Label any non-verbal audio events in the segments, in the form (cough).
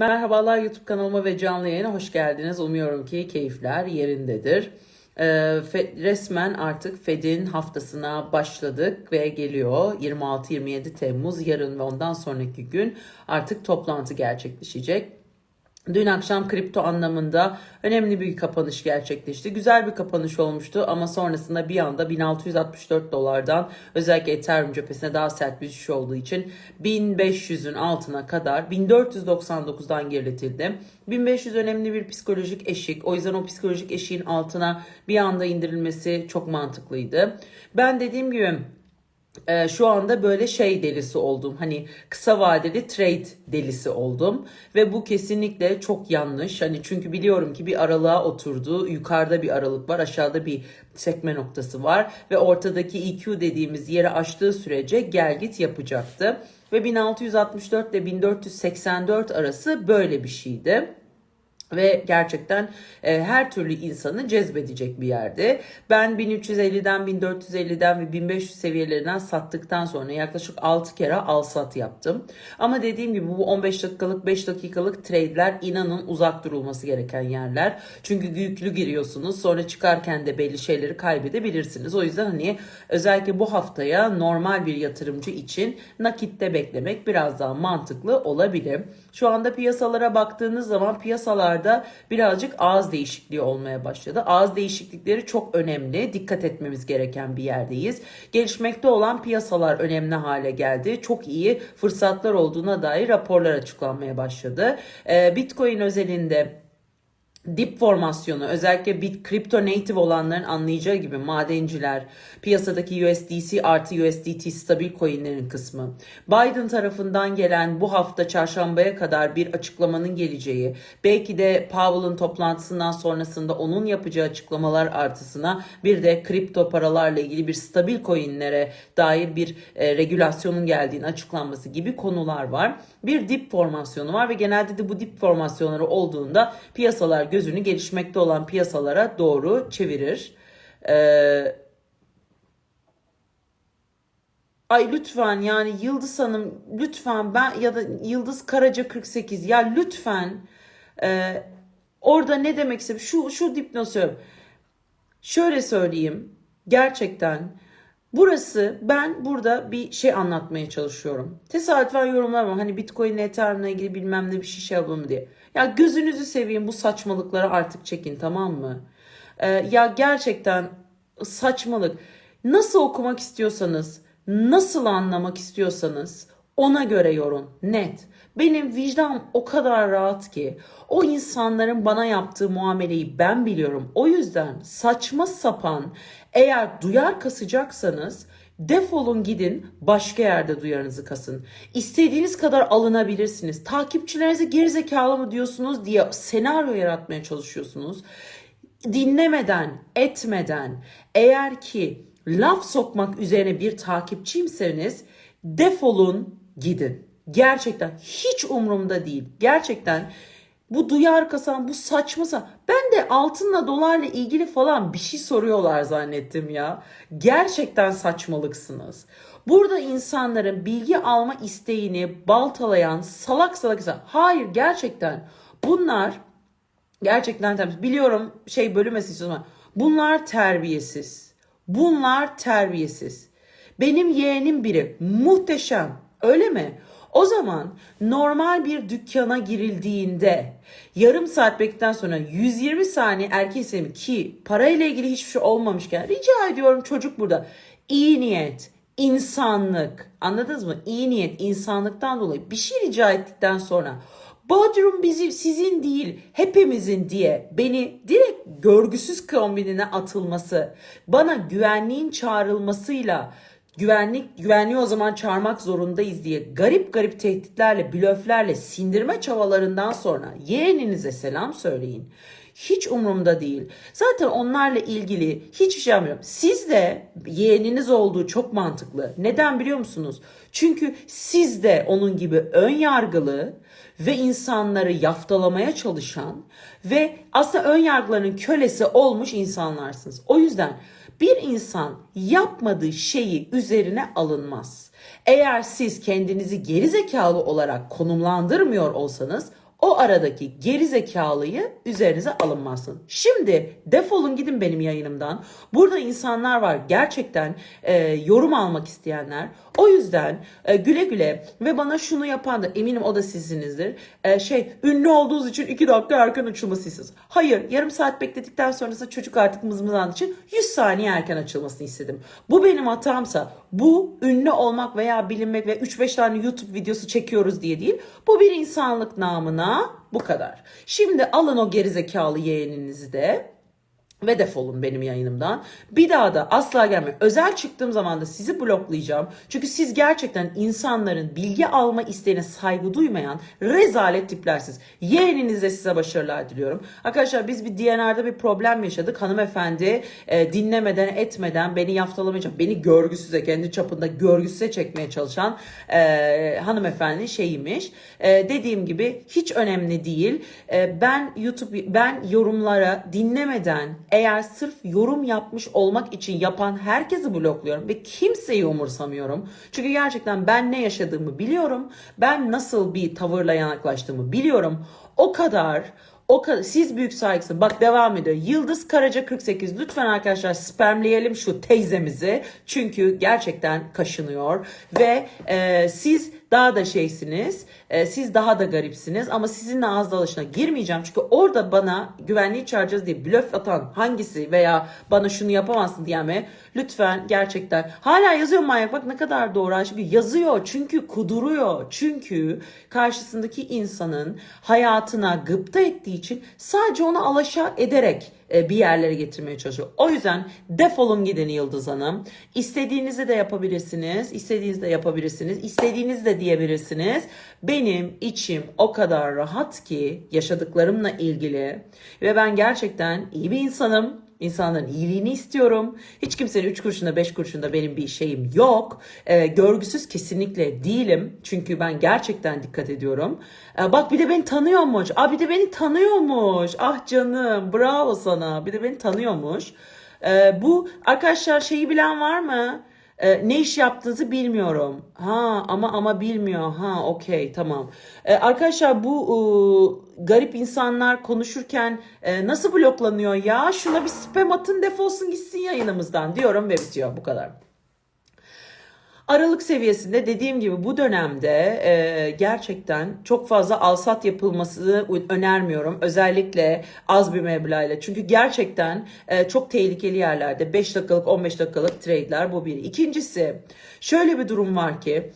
Merhabalar YouTube kanalıma ve canlı yayına hoş geldiniz. Umuyorum ki keyifler yerindedir. Ee, resmen artık Fed'in haftasına başladık ve geliyor 26-27 Temmuz yarın ve ondan sonraki gün artık toplantı gerçekleşecek. Dün akşam kripto anlamında önemli bir kapanış gerçekleşti. Güzel bir kapanış olmuştu ama sonrasında bir anda 1664 dolardan özellikle Ethereum cephesine daha sert bir düşüş olduğu için 1500'ün altına kadar 1499'dan geriletildi. 1500 önemli bir psikolojik eşik. O yüzden o psikolojik eşiğin altına bir anda indirilmesi çok mantıklıydı. Ben dediğim gibi ee, şu anda böyle şey delisi oldum. Hani kısa vadeli trade delisi oldum ve bu kesinlikle çok yanlış. Hani çünkü biliyorum ki bir aralığa oturdu. Yukarıda bir aralık var, aşağıda bir sekme noktası var ve ortadaki EQ dediğimiz yeri aştığı sürece gel git yapacaktı. Ve 1664 ile 1484 arası böyle bir şeydi ve gerçekten e, her türlü insanı cezbedecek bir yerde. Ben 1350'den 1450'den ve 1500 seviyelerinden sattıktan sonra yaklaşık 6 kere al sat yaptım. Ama dediğim gibi bu 15 dakikalık 5 dakikalık trade'ler inanın uzak durulması gereken yerler. Çünkü yüklü giriyorsunuz sonra çıkarken de belli şeyleri kaybedebilirsiniz. O yüzden hani özellikle bu haftaya normal bir yatırımcı için nakitte beklemek biraz daha mantıklı olabilir. Şu anda piyasalara baktığınız zaman piyasalarda birazcık ağız değişikliği olmaya başladı. Ağız değişiklikleri çok önemli. Dikkat etmemiz gereken bir yerdeyiz. Gelişmekte olan piyasalar önemli hale geldi. Çok iyi fırsatlar olduğuna dair raporlar açıklanmaya başladı. Ee, Bitcoin özelinde dip formasyonu özellikle bit kripto native olanların anlayacağı gibi madenciler, piyasadaki USDC artı USDT stabil coinlerin kısmı. Biden tarafından gelen bu hafta çarşambaya kadar bir açıklamanın geleceği, belki de Powell'ın toplantısından sonrasında onun yapacağı açıklamalar artısına bir de kripto paralarla ilgili bir stabil coinlere dair bir e, regülasyonun geldiğini açıklanması gibi konular var. Bir dip formasyonu var ve genelde de bu dip formasyonları olduğunda piyasalar gözünü gelişmekte olan piyasalara doğru çevirir. Ee, ay lütfen yani Yıldız Hanım lütfen ben ya da Yıldız Karaca 48 ya lütfen e, orada ne demek istedim şu şu söylüyorum. Şöyle söyleyeyim gerçekten burası ben burada bir şey anlatmaya çalışıyorum. Tesadüfen yorumlar var hani Bitcoin Ethereum'la ilgili bilmem ne bir şey şey diye. Ya gözünüzü seveyim bu saçmalıkları artık çekin tamam mı? Ee, ya gerçekten saçmalık. Nasıl okumak istiyorsanız, nasıl anlamak istiyorsanız ona göre yorun. Net. Benim vicdanım o kadar rahat ki o insanların bana yaptığı muameleyi ben biliyorum. O yüzden saçma sapan eğer duyar kasacaksanız defolun gidin başka yerde duyarınızı kasın. İstediğiniz kadar alınabilirsiniz. Takipçilerinize gerizekalı mı diyorsunuz diye senaryo yaratmaya çalışıyorsunuz. Dinlemeden, etmeden eğer ki laf sokmak üzerine bir takipçiyimseniz defolun gidin. Gerçekten hiç umurumda değil. Gerçekten bu duyar kasan bu saçmasa ben de altınla dolarla ilgili falan bir şey soruyorlar zannettim ya. Gerçekten saçmalıksınız. Burada insanların bilgi alma isteğini baltalayan salak salak insan. Hayır gerçekten bunlar gerçekten biliyorum şey bölünmesi istiyorum bunlar terbiyesiz. Bunlar terbiyesiz. Benim yeğenim biri muhteşem öyle mi? O zaman normal bir dükkana girildiğinde yarım saat bekledikten sonra 120 saniye erkek seçimi ki parayla ilgili hiçbir şey olmamışken rica ediyorum çocuk burada iyi niyet, insanlık anladınız mı? İyi niyet, insanlıktan dolayı bir şey rica ettikten sonra Bodrum bizim sizin değil hepimizin diye beni direkt görgüsüz kombinine atılması, bana güvenliğin çağrılmasıyla güvenlik güvenliği o zaman çağırmak zorundayız diye garip garip tehditlerle, blöflerle sindirme çabalarından sonra yeğeninize selam söyleyin. Hiç umurumda değil. Zaten onlarla ilgili hiçbir şey yapmıyorum. Siz de yeğeniniz olduğu çok mantıklı. Neden biliyor musunuz? Çünkü siz de onun gibi ön yargılı ve insanları yaftalamaya çalışan ve aslında ön yargıların kölesi olmuş insanlarsınız. O yüzden bir insan yapmadığı şeyi üzerine alınmaz. Eğer siz kendinizi geri zekalı olarak konumlandırmıyor olsanız o aradaki geri zekalıyı üzerinize alınmazsın. Şimdi defolun gidin benim yayınımdan. Burada insanlar var gerçekten e, yorum almak isteyenler. O yüzden e, güle güle ve bana şunu yapan da eminim o da sizsinizdir. E, şey ünlü olduğunuz için 2 dakika erken açılması istiyorsunuz. Hayır yarım saat bekledikten sonrasında çocuk artık mızmızlandığı için 100 saniye erken açılmasını istedim. Bu benim hatamsa bu ünlü olmak veya bilinmek ve 3-5 tane YouTube videosu çekiyoruz diye değil. Bu bir insanlık namına bu kadar. Şimdi alın o gerizekalı yeğeninizi de ve defolun benim yayınımdan. Bir daha da asla gelme. Özel çıktığım zaman da sizi bloklayacağım. Çünkü siz gerçekten insanların bilgi alma isteğine saygı duymayan rezalet tiplersiniz. Yeğeninize size başarılar diliyorum. Arkadaşlar biz bir DNR'da bir problem yaşadık. Hanımefendi e, dinlemeden etmeden beni yaftalamayacak. Beni görgüsüze kendi çapında görgüsüze çekmeye çalışan e, hanımefendi şeymiş. E, dediğim gibi hiç önemli değil. E, ben YouTube ben yorumlara dinlemeden eğer sırf yorum yapmış olmak için yapan herkesi blokluyorum ve kimseyi umursamıyorum. Çünkü gerçekten ben ne yaşadığımı biliyorum. Ben nasıl bir tavırla yaklaştığımı biliyorum. O kadar o kadar siz büyük saygısın. Bak devam ediyor. Yıldız Karaca 48. Lütfen arkadaşlar spamleyelim şu teyzemizi. Çünkü gerçekten kaşınıyor. Ve e, siz daha da şeysiniz. e, siz daha da garipsiniz. Ama sizinle ağız dalaşına girmeyeceğim. Çünkü orada bana güvenliği çağıracağız diye blöf atan hangisi veya bana şunu yapamazsın diyeme lütfen gerçekten. Hala yazıyor manyak. Bak ne kadar doğru. Çünkü yazıyor. Çünkü kuduruyor. Çünkü karşısındaki insanın hayatına gıpta ettiği için sadece onu alaşağı ederek e, bir yerlere getirmeye çalışıyor. O yüzden defolun gidin Yıldız Hanım. İstediğinizi de yapabilirsiniz. İstediğinizi de yapabilirsiniz. İstediğinizi de diyebilirsiniz. Benim içim o kadar rahat ki yaşadıklarımla ilgili ve ben gerçekten iyi bir insanım. İnsanların iyiliğini istiyorum. Hiç kimsenin 3 kuruşunda 5 kuruşunda benim bir şeyim yok. Ee, görgüsüz kesinlikle değilim. Çünkü ben gerçekten dikkat ediyorum. Ee, bak bir de beni tanıyormuş. Aa bir de beni tanıyormuş. Ah canım bravo sana. Bir de beni tanıyormuş. Ee, bu arkadaşlar şeyi bilen var mı? Ee, ne iş yaptığınızı bilmiyorum. Ha ama ama bilmiyor. Ha okey tamam. Ee, arkadaşlar bu e, garip insanlar konuşurken e, nasıl bloklanıyor ya? Şuna bir spam atın defolsun gitsin yayınımızdan diyorum ve bitiyor bu kadar. Aralık seviyesinde dediğim gibi bu dönemde e, gerçekten çok fazla alsat yapılmasını önermiyorum. Özellikle az bir meblağıyla. Çünkü gerçekten e, çok tehlikeli yerlerde 5 dakikalık 15 dakikalık trade'ler bu bir. İkincisi şöyle bir durum var ki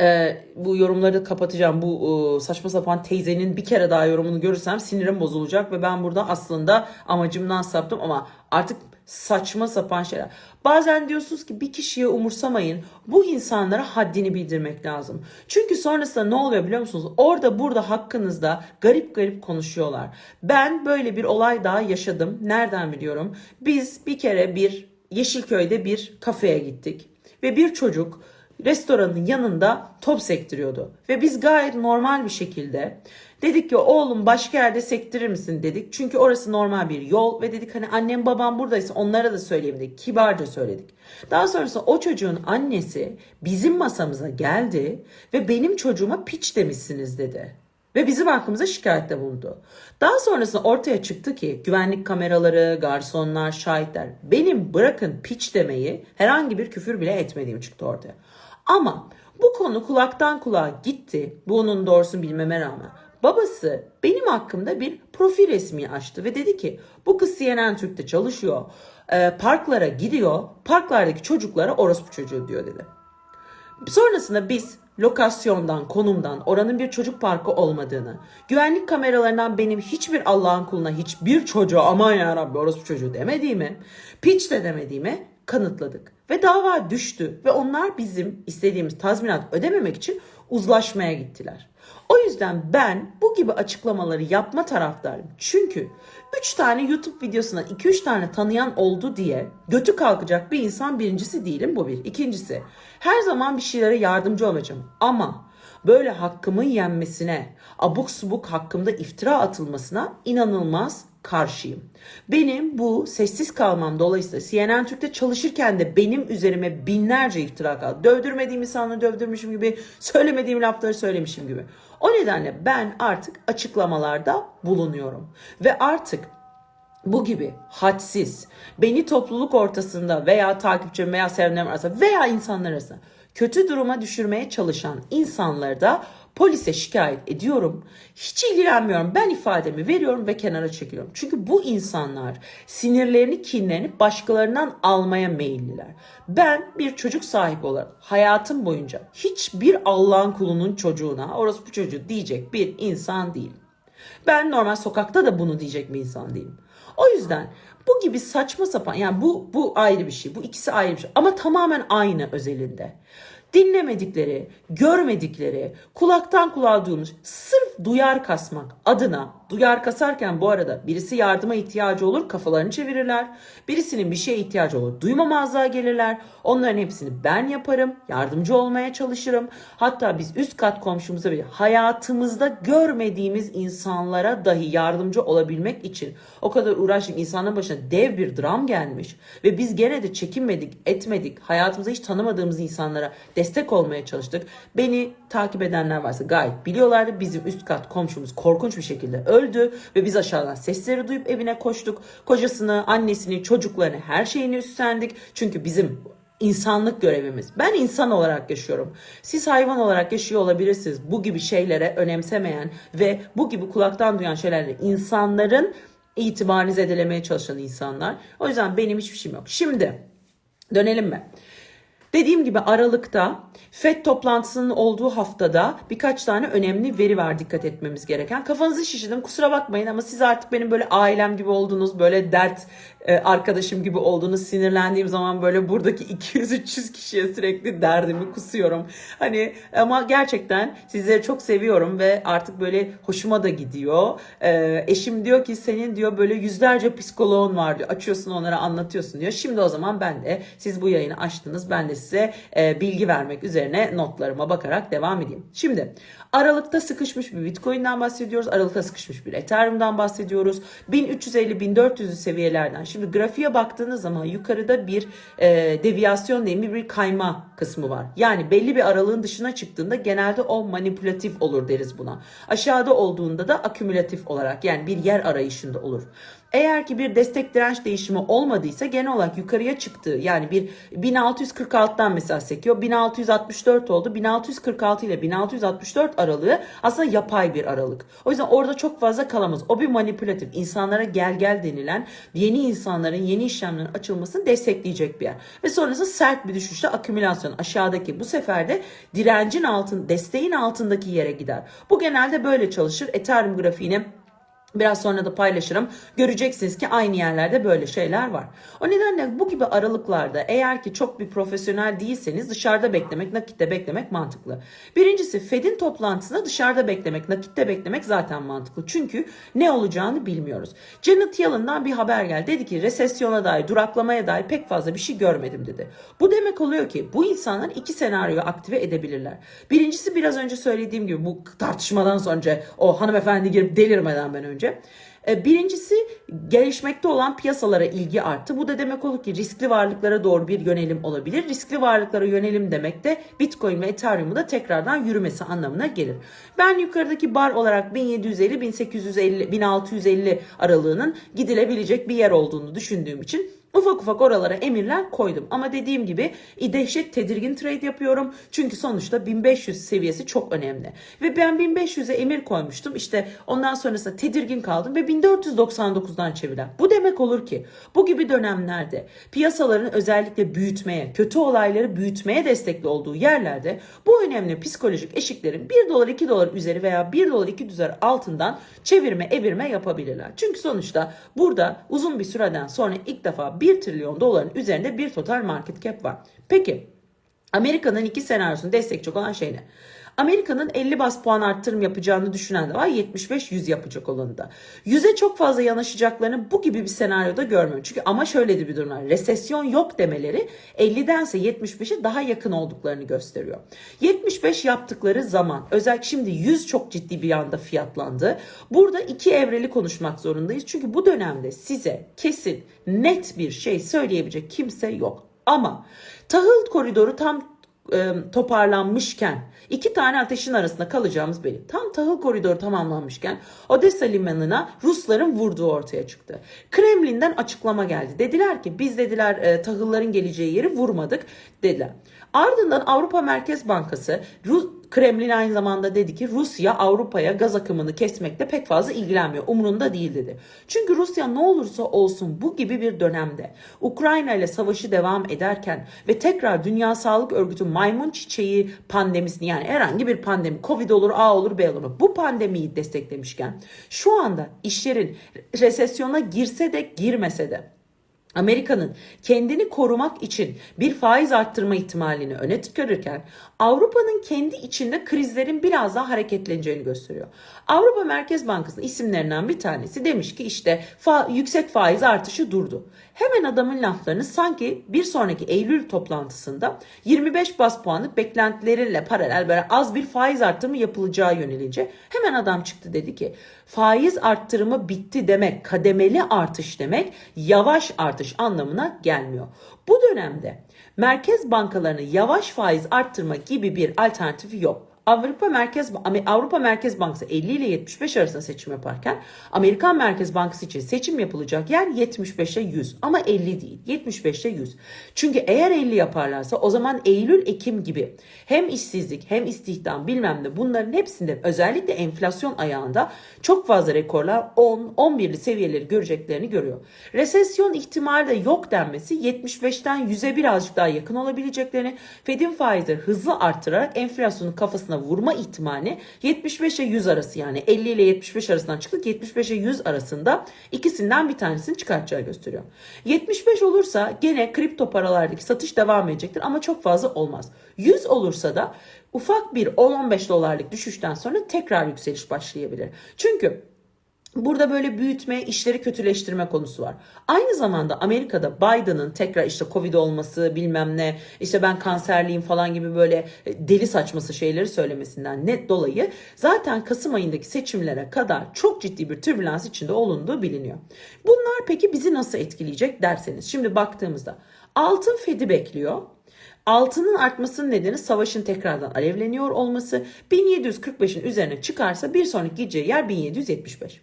e, bu yorumları kapatacağım. Bu e, saçma sapan teyzenin bir kere daha yorumunu görürsem sinirim bozulacak ve ben burada aslında amacımdan saptım ama artık saçma sapan şeyler. Bazen diyorsunuz ki bir kişiye umursamayın. Bu insanlara haddini bildirmek lazım. Çünkü sonrasında ne oluyor biliyor musunuz? Orada burada hakkınızda garip garip konuşuyorlar. Ben böyle bir olay daha yaşadım. Nereden biliyorum? Biz bir kere bir Yeşilköy'de bir kafeye gittik. Ve bir çocuk restoranın yanında top sektiriyordu. Ve biz gayet normal bir şekilde dedik ki oğlum başka yerde sektirir misin dedik. Çünkü orası normal bir yol ve dedik hani annem babam buradaysa onlara da söyleyeyim dedik. Kibarca söyledik. Daha sonrasında o çocuğun annesi bizim masamıza geldi ve benim çocuğuma piç demişsiniz dedi. Ve bizim hakkımıza şikayette bulundu. Daha sonrasında ortaya çıktı ki güvenlik kameraları, garsonlar, şahitler benim bırakın piç demeyi herhangi bir küfür bile etmediğim çıktı ortaya. Ama bu konu kulaktan kulağa gitti. Bunun doğrusunu bilmeme rağmen. Babası benim hakkımda bir profil resmi açtı ve dedi ki bu kız CNN Türk'te çalışıyor. Ee, parklara gidiyor. Parklardaki çocuklara orospu çocuğu diyor dedi. Sonrasında biz lokasyondan, konumdan, oranın bir çocuk parkı olmadığını, güvenlik kameralarından benim hiçbir Allah'ın kuluna hiçbir çocuğa aman ya Rabbi orospu çocuğu demediğimi, piç de demediğimi kanıtladık. Ve dava düştü ve onlar bizim istediğimiz tazminat ödememek için uzlaşmaya gittiler. O yüzden ben bu gibi açıklamaları yapma taraftarıyım. Çünkü 3 tane YouTube videosuna 2-3 tane tanıyan oldu diye götü kalkacak bir insan birincisi değilim bu bir. İkincisi her zaman bir şeylere yardımcı olacağım ama böyle hakkımın yenmesine, abuk subuk hakkımda iftira atılmasına inanılmaz karşıyım. Benim bu sessiz kalmam dolayısıyla CNN Türk'te çalışırken de benim üzerime binlerce iftira kaldı. Dövdürmediğim insanları dövdürmüşüm gibi, söylemediğim lafları söylemişim gibi. O nedenle ben artık açıklamalarda bulunuyorum. Ve artık bu gibi hadsiz, beni topluluk ortasında veya takipçim veya sevenlerim arasında veya insanlar arasında kötü duruma düşürmeye çalışan insanları da polise şikayet ediyorum. Hiç ilgilenmiyorum. Ben ifademi veriyorum ve kenara çekiliyorum. Çünkü bu insanlar sinirlerini, kinlerini başkalarından almaya meyilliler. Ben bir çocuk sahibi olarak hayatım boyunca hiçbir Allah'ın kulunun çocuğuna orası bu çocuğu diyecek bir insan değilim. Ben normal sokakta da bunu diyecek bir insan değilim. O yüzden bu gibi saçma sapan yani bu bu ayrı bir şey. Bu ikisi ayrı bir şey ama tamamen aynı özelinde. Dinlemedikleri, görmedikleri, kulaktan kulağa duymuş, sırf duyar kasmak adına, duyar kasarken bu arada birisi yardıma ihtiyacı olur, kafalarını çevirirler. Birisinin bir şeye ihtiyacı olur, duymamazlığa gelirler. Onların hepsini ben yaparım, yardımcı olmaya çalışırım. Hatta biz üst kat komşumuza bile hayatımızda görmediğimiz insanlara dahi yardımcı olabilmek için o kadar uğraştık. insanların başına dev bir dram gelmiş ve biz gene de çekinmedik, etmedik. Hayatımızda hiç tanımadığımız insanlara destek olmaya çalıştık. Beni takip edenler varsa gayet biliyorlardı. Bizim üst kat komşumuz korkunç bir şekilde öldü ve biz aşağıdan sesleri duyup evine koştuk. Kocasını, annesini, çocuklarını, her şeyini üstlendik. Çünkü bizim insanlık görevimiz. Ben insan olarak yaşıyorum. Siz hayvan olarak yaşıyor olabilirsiniz. Bu gibi şeylere önemsemeyen ve bu gibi kulaktan duyan şeylerle insanların itibarını zedelemeye çalışan insanlar. O yüzden benim hiçbir şeyim yok. Şimdi dönelim mi? Dediğim gibi Aralık'ta FED toplantısının olduğu haftada birkaç tane önemli veri var dikkat etmemiz gereken. Kafanızı şişirdim kusura bakmayın ama siz artık benim böyle ailem gibi oldunuz, böyle dert arkadaşım gibi oldunuz. Sinirlendiğim zaman böyle buradaki (laughs) 200-300 kişiye sürekli derdimi kusuyorum. Hani ama gerçekten sizleri çok seviyorum ve artık böyle hoşuma da gidiyor. E, eşim diyor ki senin diyor böyle yüzlerce psikoloğun var diyor. Açıyorsun onlara anlatıyorsun diyor. Şimdi o zaman ben de siz bu yayını açtınız. Ben de size e, bilgi vermek üzerine notlarıma bakarak devam edeyim. Şimdi Aralıkta sıkışmış bir Bitcoin'den bahsediyoruz. Aralıkta sıkışmış bir Ethereum'dan bahsediyoruz. 1350-1400 seviyelerden. Şimdi grafiğe baktığınız zaman yukarıda bir e, deviyasyon değil mi bir kayma kısmı var. Yani belli bir aralığın dışına çıktığında genelde o manipülatif olur deriz buna. Aşağıda olduğunda da akümülatif olarak yani bir yer arayışında olur. Eğer ki bir destek direnç değişimi olmadıysa genel olarak yukarıya çıktığı yani bir 1646'dan mesela sekiyor 1664 oldu 1646 ile 1664 aralığı aslında yapay bir aralık. O yüzden orada çok fazla kalamaz. O bir manipülatif insanlara gel gel denilen yeni insanların yeni işlemlerin açılmasını destekleyecek bir yer. Ve sonrasında sert bir düşüşte akümülasyon aşağıdaki bu sefer de direncin altın desteğin altındaki yere gider. Bu genelde böyle çalışır. Ethereum grafiğini Biraz sonra da paylaşırım. Göreceksiniz ki aynı yerlerde böyle şeyler var. O nedenle bu gibi aralıklarda eğer ki çok bir profesyonel değilseniz dışarıda beklemek, nakitte beklemek mantıklı. Birincisi Fed'in toplantısında dışarıda beklemek, nakitte beklemek zaten mantıklı. Çünkü ne olacağını bilmiyoruz. Janet Yellen'dan bir haber geldi. Dedi ki resesyona dair, duraklamaya dair pek fazla bir şey görmedim dedi. Bu demek oluyor ki bu insanlar iki senaryoyu aktive edebilirler. Birincisi biraz önce söylediğim gibi bu tartışmadan sonra o hanımefendi girip delirmeden ben önce önce. E, birincisi gelişmekte olan piyasalara ilgi arttı. Bu da demek olur ki riskli varlıklara doğru bir yönelim olabilir. Riskli varlıklara yönelim demek de Bitcoin ve Ethereum'u da tekrardan yürümesi anlamına gelir. Ben yukarıdaki bar olarak 1750, 1850, 1650 aralığının gidilebilecek bir yer olduğunu düşündüğüm için Ufak ufak oralara emirler koydum. Ama dediğim gibi dehşet tedirgin trade yapıyorum. Çünkü sonuçta 1500 seviyesi çok önemli. Ve ben 1500'e emir koymuştum. İşte ondan sonrasında tedirgin kaldım ve 1499'dan çeviren. Bu demek olur ki bu gibi dönemlerde piyasaların özellikle büyütmeye, kötü olayları büyütmeye destekli olduğu yerlerde bu önemli psikolojik eşiklerin 1 dolar 2 dolar üzeri veya 1 dolar 2 dolar altından çevirme evirme yapabilirler. Çünkü sonuçta burada uzun bir süreden sonra ilk defa 1 trilyon doların üzerinde bir total market cap var. Peki Amerika'nın iki senaryosunu destekçi olan şey ne? Amerika'nın 50 bas puan arttırım yapacağını düşünen de var. 75-100 yapacak olanı da. 100'e çok fazla yanaşacaklarını bu gibi bir senaryoda görmüyorum. Çünkü ama şöyle bir durum var. Resesyon yok demeleri 50'dense 75'e daha yakın olduklarını gösteriyor. 75 yaptıkları zaman özellikle şimdi 100 çok ciddi bir anda fiyatlandı. Burada iki evreli konuşmak zorundayız. Çünkü bu dönemde size kesin net bir şey söyleyebilecek kimse yok. Ama tahıl koridoru tam e, toparlanmışken iki tane ateşin arasında kalacağımız belli. Tam tahıl koridoru tamamlanmışken Odessa limanına Rusların vurduğu ortaya çıktı. Kremlin'den açıklama geldi. Dediler ki biz dediler e, tahılların geleceği yeri vurmadık dediler. Ardından Avrupa Merkez Bankası Rus, Kremlin aynı zamanda dedi ki Rusya Avrupa'ya gaz akımını kesmekle pek fazla ilgilenmiyor. Umurunda değil dedi. Çünkü Rusya ne olursa olsun bu gibi bir dönemde Ukrayna ile savaşı devam ederken ve tekrar Dünya Sağlık Örgütü maymun çiçeği pandemisini yani herhangi bir pandemi Covid olur A olur B olur bu pandemiyi desteklemişken şu anda işlerin resesyona girse de girmese de Amerika'nın kendini korumak için bir faiz arttırma ihtimalini öne çıkarırken Avrupa'nın kendi içinde krizlerin biraz daha hareketleneceğini gösteriyor. Avrupa Merkez Bankası'nın isimlerinden bir tanesi demiş ki işte fa- yüksek faiz artışı durdu. Hemen adamın laflarını sanki bir sonraki Eylül toplantısında 25 bas puanlık beklentileriyle paralel böyle az bir faiz arttırımı yapılacağı yönelince hemen adam çıktı dedi ki faiz arttırımı bitti demek kademeli artış demek yavaş artış anlamına gelmiyor. Bu dönemde merkez bankalarının yavaş faiz arttırma gibi bir alternatifi yok. Avrupa Merkez Avrupa Merkez Bankası 50 ile 75 arasında seçim yaparken Amerikan Merkez Bankası için seçim yapılacak yer 75'e 100 ama 50 değil 75'e 100. Çünkü eğer 50 yaparlarsa o zaman Eylül Ekim gibi hem işsizlik hem istihdam bilmem ne bunların hepsinde özellikle enflasyon ayağında çok fazla rekorlar 10 11'li seviyeleri göreceklerini görüyor. Resesyon ihtimali de yok denmesi 75'ten 100'e birazcık daha yakın olabileceklerini Fed'in faizleri hızlı arttırarak enflasyonun kafasına vurma ihtimali 75'e 100 arası yani 50 ile 75 arasından çıktık 75'e 100 arasında ikisinden bir tanesini çıkartacağı gösteriyor. 75 olursa gene kripto paralardaki satış devam edecektir ama çok fazla olmaz. 100 olursa da ufak bir 10-15 dolarlık düşüşten sonra tekrar yükseliş başlayabilir. Çünkü Burada böyle büyütme, işleri kötüleştirme konusu var. Aynı zamanda Amerika'da Biden'ın tekrar işte Covid olması bilmem ne, işte ben kanserliyim falan gibi böyle deli saçması şeyleri söylemesinden net dolayı zaten Kasım ayındaki seçimlere kadar çok ciddi bir türbülans içinde olunduğu biliniyor. Bunlar peki bizi nasıl etkileyecek derseniz. Şimdi baktığımızda altın Fed'i bekliyor. Altının artmasının nedeni savaşın tekrardan alevleniyor olması. 1745'in üzerine çıkarsa bir sonraki gideceği yer 1775.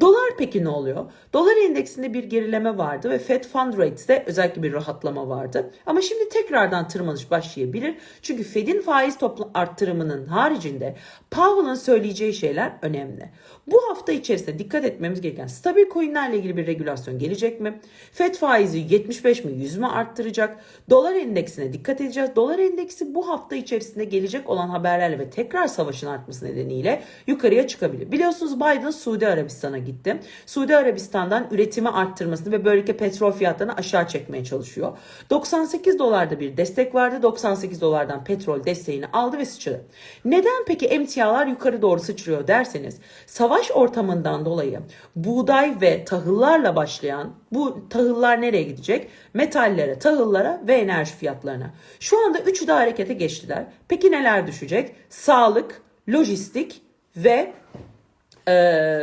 Dolar peki ne oluyor? Dolar endeksinde bir gerileme vardı ve Fed Fund Rates'te özellikle bir rahatlama vardı. Ama şimdi tekrardan tırmanış başlayabilir. Çünkü Fed'in faiz toplu arttırımının haricinde Powell'ın söyleyeceği şeyler önemli. Bu hafta içerisinde dikkat etmemiz gereken stabil coinlerle ilgili bir regülasyon gelecek mi? Fed faizi 75 mi 100 mü arttıracak? Dolar endeksine dikkat edeceğiz. Dolar endeksi bu hafta içerisinde gelecek olan haberlerle ve tekrar savaşın artması nedeniyle yukarıya çıkabilir. Biliyorsunuz Biden Suudi Arabistan'a gitti. Suudi Arabistan'dan üretimi arttırmasını ve böylelikle petrol fiyatlarını aşağı çekmeye çalışıyor. 98 dolarda bir destek vardı. 98 dolardan petrol desteğini aldı ve sıçradı. Neden peki emtialar yukarı doğru sıçrıyor derseniz savaş ortamından dolayı buğday ve tahıllarla başlayan bu tahıllar nereye gidecek? Metallere, tahıllara ve enerji fiyatlarına. Şu anda üçü de harekete geçtiler. Peki neler düşecek? Sağlık, lojistik ve e,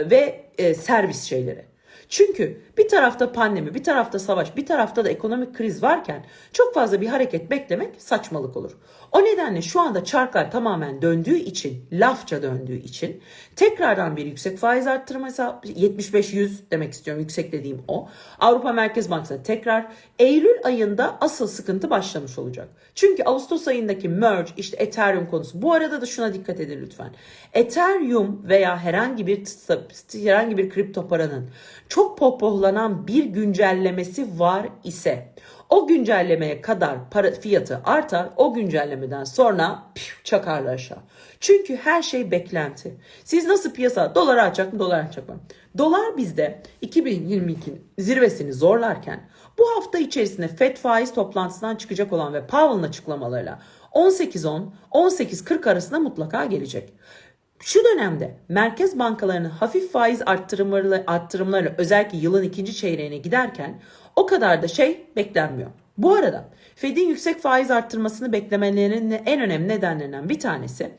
ve e, servis şeyleri. Çünkü bir tarafta pandemi, bir tarafta savaş, bir tarafta da ekonomik kriz varken çok fazla bir hareket beklemek saçmalık olur. O nedenle şu anda çarklar tamamen döndüğü için, lafça döndüğü için tekrardan bir yüksek faiz arttırma hesabı 75-100 demek istiyorum yüksek dediğim o. Avrupa Merkez Bankası tekrar Eylül ayında asıl sıkıntı başlamış olacak. Çünkü Ağustos ayındaki merge işte Ethereum konusu. Bu arada da şuna dikkat edin lütfen. Ethereum veya herhangi bir herhangi bir kripto paranın çok pohpohlanan bir güncellemesi var ise o güncellemeye kadar para fiyatı artar. O güncellemeden sonra piu, çakarlar aşağı. Çünkü her şey beklenti. Siz nasıl piyasa dolar artacak mı dolar artacak mı? Dolar bizde 2022 zirvesini zorlarken bu hafta içerisinde FED faiz toplantısından çıkacak olan ve Powell'ın açıklamalarıyla 18-10, 18-40 arasında mutlaka gelecek. Şu dönemde merkez bankalarının hafif faiz arttırımlarıyla, arttırımlarıyla özellikle yılın ikinci çeyreğine giderken o kadar da şey beklenmiyor. Bu arada Fed'in yüksek faiz arttırmasını beklemelerinin en önemli nedenlerinden bir tanesi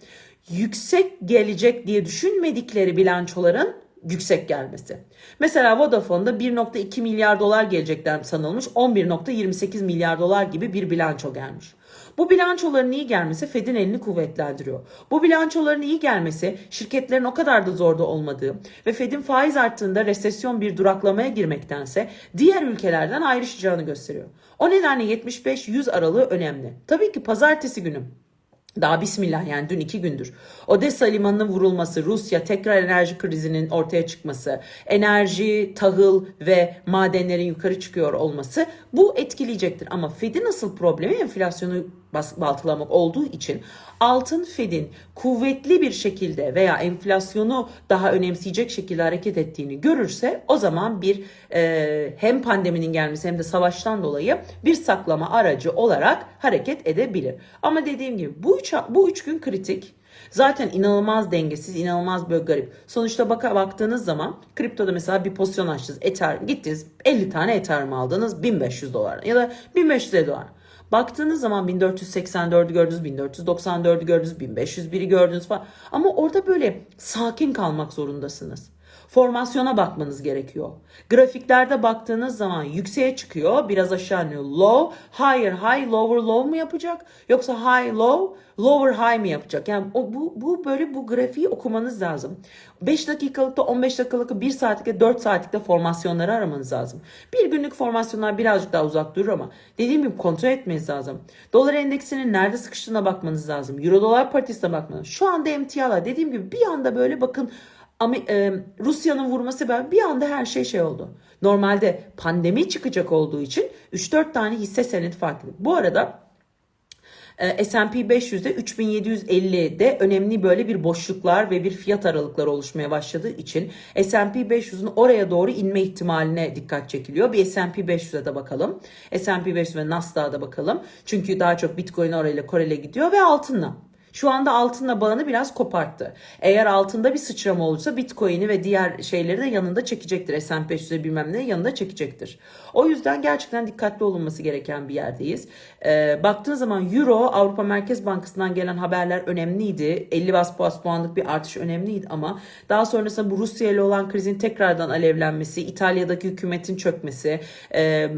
yüksek gelecek diye düşünmedikleri bilançoların yüksek gelmesi. Mesela Vodafone'da 1.2 milyar dolar gelecekten sanılmış 11.28 milyar dolar gibi bir bilanço gelmiş. Bu bilançoların iyi gelmesi Fed'in elini kuvvetlendiriyor. Bu bilançoların iyi gelmesi şirketlerin o kadar da zorda olmadığı ve Fed'in faiz arttığında resesyon bir duraklamaya girmektense diğer ülkelerden ayrışacağını gösteriyor. O nedenle 75-100 aralığı önemli. Tabii ki pazartesi günü daha bismillah yani dün iki gündür. Odessa limanının vurulması, Rusya tekrar enerji krizinin ortaya çıkması, enerji, tahıl ve madenlerin yukarı çıkıyor olması bu etkileyecektir. Ama Fed'in asıl problemi enflasyonu baltalamak olduğu için altın Fed'in kuvvetli bir şekilde veya enflasyonu daha önemseyecek şekilde hareket ettiğini görürse o zaman bir e, hem pandeminin gelmesi hem de savaştan dolayı bir saklama aracı olarak hareket edebilir. Ama dediğim gibi bu üç, bu üç gün kritik. Zaten inanılmaz dengesiz, inanılmaz böyle garip. Sonuçta baka baktığınız zaman kriptoda mesela bir pozisyon açtınız. Ether gittiniz 50 tane Ethereum aldınız 1500 dolar ya da 1500 dolar. Baktığınız zaman 1484'ü gördünüz, 1494'ü gördünüz, 1501'i gördünüz falan. Ama orada böyle sakin kalmak zorundasınız. Formasyona bakmanız gerekiyor. Grafiklerde baktığınız zaman yükseğe çıkıyor, biraz aşağı iniyor. Low, higher, high, lower, low mu yapacak? Yoksa high, low, lower, high mi yapacak? Yani o, bu, bu böyle bu grafiği okumanız lazım. 5 dakikalıkta, 15 dakikalıkta, 1 saatlikte, 4 saatlikte formasyonları aramanız lazım. Bir günlük formasyonlar birazcık daha uzak durur ama dediğim gibi kontrol etmeniz lazım. Dolar endeksinin nerede sıkıştığına bakmanız lazım. Euro dolar paritesine bakmanız. Şu anda emtialar dediğim gibi bir anda böyle bakın Rusya'nın vurması ben bir anda her şey şey oldu. Normalde pandemi çıkacak olduğu için 3-4 tane hisse senedi farklı. Bu arada e, S&P 500'de 3750'de önemli böyle bir boşluklar ve bir fiyat aralıkları oluşmaya başladığı için S&P 500'ün oraya doğru inme ihtimaline dikkat çekiliyor. Bir S&P 500'e de bakalım. S&P 500 ve Nasdaq'a da bakalım. Çünkü daha çok Bitcoin orayla korele gidiyor ve altınla. Şu anda altınla bağını biraz koparttı. Eğer altında bir sıçrama olursa Bitcoin'i ve diğer şeyleri de yanında çekecektir. S&P 500'e bilmem ne yanında çekecektir. O yüzden gerçekten dikkatli olunması gereken bir yerdeyiz. Ee, baktığın zaman Euro Avrupa Merkez Bankası'ndan gelen haberler önemliydi. 50 bas bas puanlık bir artış önemliydi ama daha sonrasında bu Rusya ile olan krizin tekrardan alevlenmesi, İtalya'daki hükümetin çökmesi, e,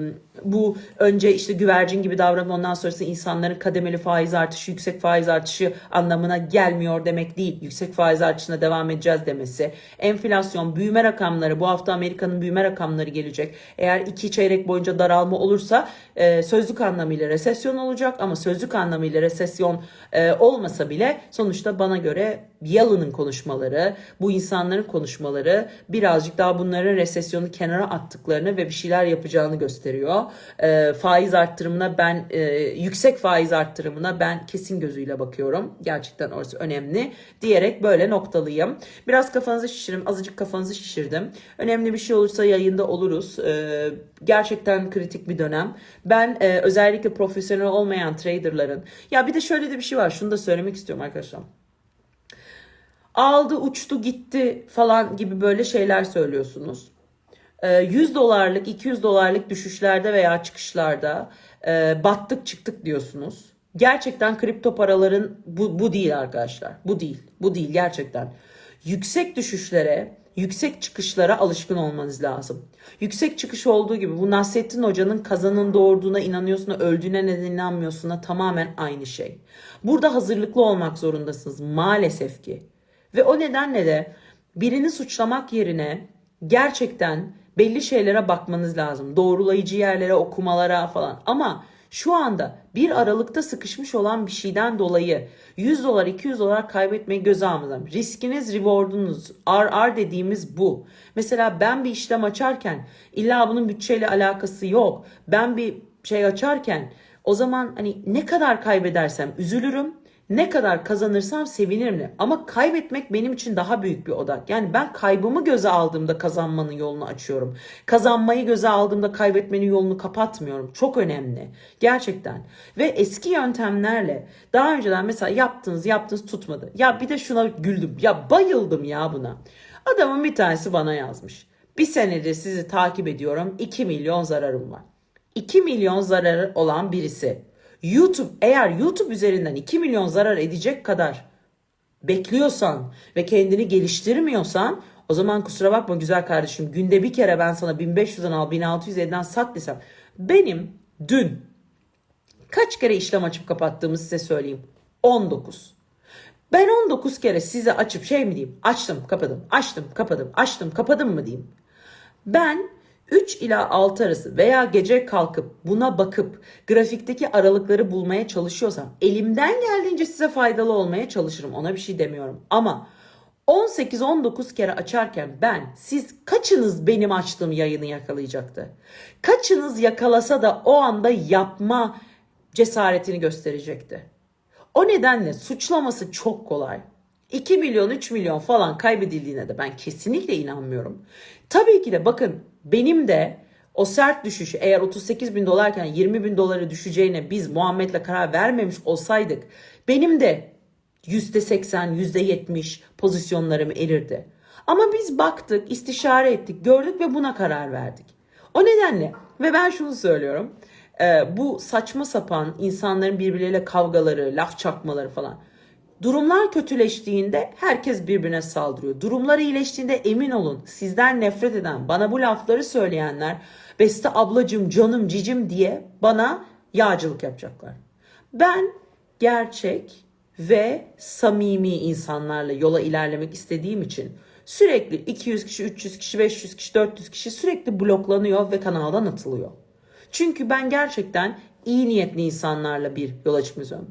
bu önce işte güvercin gibi davranıp ondan sonrası insanların kademeli faiz artışı, yüksek faiz artışı anlamına gelmiyor demek değil. Yüksek faiz artışına devam edeceğiz demesi. Enflasyon, büyüme rakamları, bu hafta Amerika'nın büyüme rakamları gelecek. Eğer iki çeyrek boyunca daralma olursa e, sözlük anlamıyla resesyon olacak ama sözlük anlamıyla resesyon e, olmasa bile sonuçta bana göre Yalın'ın konuşmaları, bu insanların konuşmaları birazcık daha bunların resesyonu kenara attıklarını ve bir şeyler yapacağını gösteriyor. E, faiz arttırımına ben, e, yüksek faiz arttırımına ben kesin gözüyle bakıyorum. Gerçekten orası önemli diyerek böyle noktalıyım. Biraz kafanızı şişirim, azıcık kafanızı şişirdim. Önemli bir şey olursa yayında oluruz. E, gerçekten kritik bir dönem. Ben e, özellikle profesyonel olmayan traderların, ya bir de şöyle de bir şey var, şunu da söylemek istiyorum arkadaşlar aldı uçtu gitti falan gibi böyle şeyler söylüyorsunuz. 100 dolarlık 200 dolarlık düşüşlerde veya çıkışlarda e, battık çıktık diyorsunuz. Gerçekten kripto paraların bu, bu değil arkadaşlar. Bu değil. Bu değil gerçekten. Yüksek düşüşlere, yüksek çıkışlara alışkın olmanız lazım. Yüksek çıkış olduğu gibi bu Nasrettin Hoca'nın kazanın doğurduğuna inanıyorsun öldüğüne neden inanmıyorsun tamamen aynı şey. Burada hazırlıklı olmak zorundasınız maalesef ki. Ve o nedenle de birini suçlamak yerine gerçekten belli şeylere bakmanız lazım. Doğrulayıcı yerlere, okumalara falan. Ama şu anda bir aralıkta sıkışmış olan bir şeyden dolayı 100 dolar 200 dolar kaybetmeyi göze almadan riskiniz rewardunuz RR dediğimiz bu. Mesela ben bir işlem açarken illa bunun bütçeyle alakası yok. Ben bir şey açarken o zaman hani ne kadar kaybedersem üzülürüm ne kadar kazanırsam sevinirim. Ama kaybetmek benim için daha büyük bir odak. Yani ben kaybımı göze aldığımda kazanmanın yolunu açıyorum. Kazanmayı göze aldığımda kaybetmenin yolunu kapatmıyorum. Çok önemli. Gerçekten. Ve eski yöntemlerle daha önceden mesela yaptınız yaptınız tutmadı. Ya bir de şuna güldüm. Ya bayıldım ya buna. Adamın bir tanesi bana yazmış. Bir senedir sizi takip ediyorum. 2 milyon zararım var. 2 milyon zararı olan birisi YouTube eğer YouTube üzerinden 2 milyon zarar edecek kadar bekliyorsan ve kendini geliştirmiyorsan o zaman kusura bakma güzel kardeşim günde bir kere ben sana 1500'den al 1607'den sat desem benim dün Kaç kere işlem açıp kapattığımı size söyleyeyim. 19. Ben 19 kere size açıp şey mi diyeyim? Açtım, kapadım, açtım, kapadım, açtım, kapadım mı diyeyim? Ben 3 ila 6 arası veya gece kalkıp buna bakıp grafikteki aralıkları bulmaya çalışıyorsam elimden geldiğince size faydalı olmaya çalışırım. Ona bir şey demiyorum. Ama 18-19 kere açarken ben siz kaçınız benim açtığım yayını yakalayacaktı? Kaçınız yakalasa da o anda yapma cesaretini gösterecekti? O nedenle suçlaması çok kolay. 2 milyon 3 milyon falan kaybedildiğine de ben kesinlikle inanmıyorum. Tabii ki de bakın benim de o sert düşüşü eğer 38 bin dolarken 20 bin doları düşeceğine biz Muhammed'le karar vermemiş olsaydık benim de %80 %70 pozisyonlarım erirdi. Ama biz baktık istişare ettik gördük ve buna karar verdik. O nedenle ve ben şunu söylüyorum. e, bu saçma sapan insanların birbirleriyle kavgaları, laf çakmaları falan. Durumlar kötüleştiğinde herkes birbirine saldırıyor. Durumlar iyileştiğinde emin olun sizden nefret eden, bana bu lafları söyleyenler Beste ablacım, canım, cicim diye bana yağcılık yapacaklar. Ben gerçek ve samimi insanlarla yola ilerlemek istediğim için sürekli 200 kişi, 300 kişi, 500 kişi, 400 kişi sürekli bloklanıyor ve kanaldan atılıyor. Çünkü ben gerçekten iyi niyetli insanlarla bir yola çıkmak istiyorum.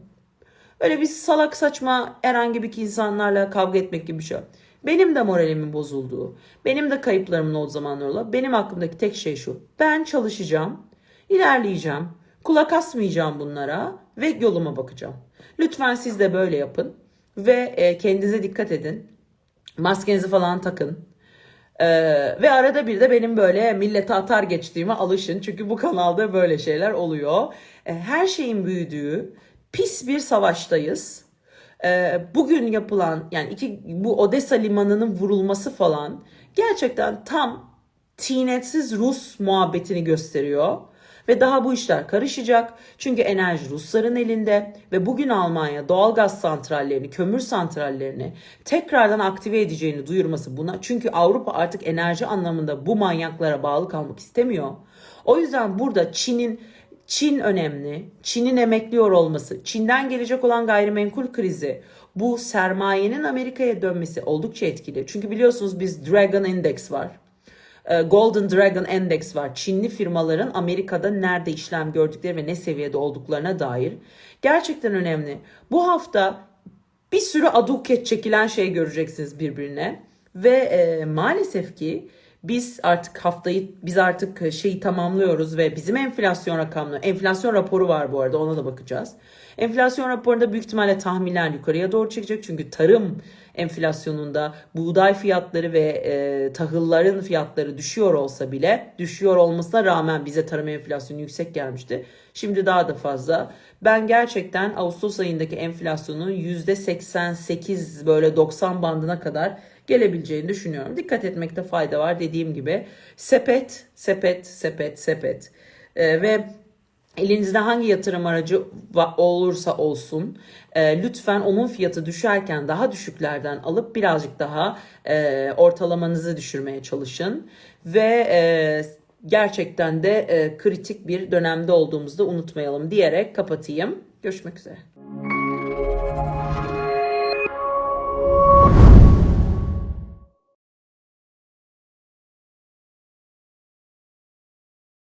Öyle bir salak saçma herhangi bir insanlarla kavga etmek gibi bir şey. Benim de moralimin bozulduğu, benim de kayıplarımın olduğu zamanlar oldu. Benim aklımdaki tek şey şu. Ben çalışacağım, ilerleyeceğim, kulak asmayacağım bunlara ve yoluma bakacağım. Lütfen siz de böyle yapın ve e, kendinize dikkat edin. Maskenizi falan takın. Ee, ve arada bir de benim böyle millete atar geçtiğime alışın. Çünkü bu kanalda böyle şeyler oluyor. Ee, her şeyin büyüdüğü pis bir savaştayız. Ee, bugün yapılan yani iki bu Odessa limanının vurulması falan gerçekten tam tinetsiz Rus muhabbetini gösteriyor. Ve daha bu işler karışacak. Çünkü enerji Rusların elinde ve bugün Almanya doğalgaz santrallerini, kömür santrallerini tekrardan aktive edeceğini duyurması buna. Çünkü Avrupa artık enerji anlamında bu manyaklara bağlı kalmak istemiyor. O yüzden burada Çin'in Çin önemli. Çin'in emekliyor olması, Çin'den gelecek olan gayrimenkul krizi, bu sermayenin Amerika'ya dönmesi oldukça etkili. Çünkü biliyorsunuz biz Dragon Index var. Ee, Golden Dragon Index var. Çinli firmaların Amerika'da nerede işlem gördükleri ve ne seviyede olduklarına dair. Gerçekten önemli. Bu hafta bir sürü aduket çekilen şey göreceksiniz birbirine. Ve e, maalesef ki biz artık haftayı biz artık şeyi tamamlıyoruz ve bizim enflasyon rakamları enflasyon raporu var bu arada ona da bakacağız. Enflasyon raporunda büyük ihtimalle tahminler yukarıya doğru çekecek çünkü tarım enflasyonunda buğday fiyatları ve e, tahılların fiyatları düşüyor olsa bile düşüyor olmasına rağmen bize tarım enflasyonu yüksek gelmişti. Şimdi daha da fazla. Ben gerçekten Ağustos ayındaki enflasyonun %88 böyle 90 bandına kadar gelebileceğini düşünüyorum. Dikkat etmekte fayda var dediğim gibi. Sepet, sepet, sepet, sepet. Ee, ve Elinizde hangi yatırım aracı olursa olsun e, lütfen onun fiyatı düşerken daha düşüklerden alıp birazcık daha e, ortalamanızı düşürmeye çalışın. Ve e, gerçekten de e, kritik bir dönemde olduğumuzu da unutmayalım diyerek kapatayım. Görüşmek üzere.